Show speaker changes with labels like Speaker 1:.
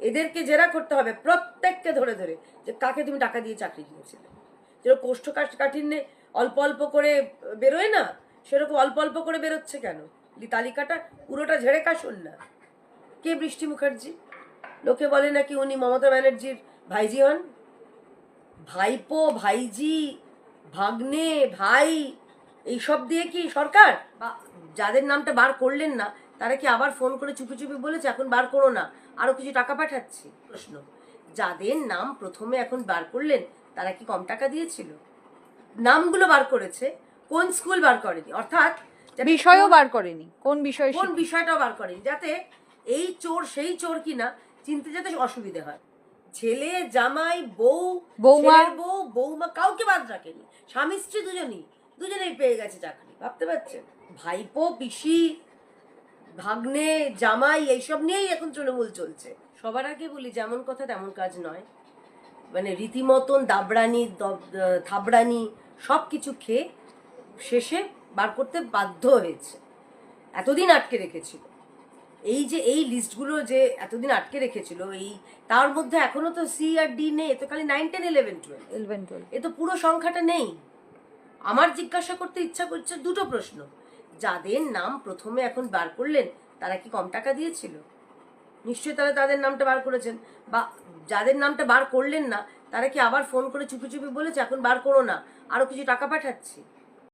Speaker 1: এদেরকে জেরা করতে হবে প্রত্যেককে ধরে ধরে যে কাকে তুমি টাকা দিয়ে চাকরি দিয়েছিলে। যেরকম কোষ্ঠকাঠিন্যে অল্প অল্প করে বেরোয় না সেরকম অল্প অল্প করে বেরোচ্ছে কেন? তালিকাটা পুরোটা ঝেড়ে কাশুন না। কে বৃষ্টি মুখার্জি? লোকে বলে নাকি উনি মমতা ব্যানার্জির ভাইজি হন? ভাইপো ভাইজি ভাগ্নে ভাই এইসব দিয়ে কি সরকার? বা যাদের নামটা বার করলেন না তারা কি আবার ফোন করে চুপি চুপি বলেছে এখন বার করো না? আরও কিছু টাকা পাঠাচ্ছি। প্রশ্ন যাদের নাম প্রথমে এখন বার করলেন তারা কি কম টাকা দিয়েছিল? নামগুলো বার করেছে কোন স্কুল বার করেনি? অর্থাৎ
Speaker 2: বিষয়ও বার করেনি কোন বিষয়
Speaker 1: কোন বিষয়টা বার করেন যাতে এই চোর সেই চোর কিনা চিনতে যাতে অসুবিধে হয়। ছেলে জামাই বউ
Speaker 2: বৌমা।
Speaker 1: বউ বৌমা কাউকে বাদ রাখেনি। স্বামী স্ত্রী দুজনই দুজনেই পেয়ে গেছে চাকরি ভাবতে পারছেন? ভাইপো পিসি ভাগ্নে জামাই এইসব নিয়েই এখন তৃণমূল চলছে। সবার আগে বলি যেমন কথা তেমন কাজ নয়। মানে রীতিমতন দাবড়ানি দব- থাবড়ানি সব কিছু খেয়ে শেষে বার করতে বাধ্য হয়েছে। এতদিন আটকে রেখেছিল। এই যে এই লিস্টগুলো যে এতদিন আটকে রেখেছিল এই তার মধ্যে এখনও তো সি আর ডি নেই তো খালি nine ten eleven twelve
Speaker 2: eleven twelve
Speaker 1: এ তো পুরো সংখ্যাটা নেই। আমার জিজ্ঞাসা করতে ইচ্ছা করছে দুটো প্রশ্ন। যাদের নাম প্রথমে এখন বার করলেন, তারা কি কম টাকা দিয়েছিল? নিশ্চয়ই তারা তাদের নামটা বার করেছেন। বা যাদের নামটা বার করলেন না, তারা কি আবার ফোন করে চুপি চুপি বলেছে, এখন বার করো না আরও কিছু টাকা পাঠাচ্ছি?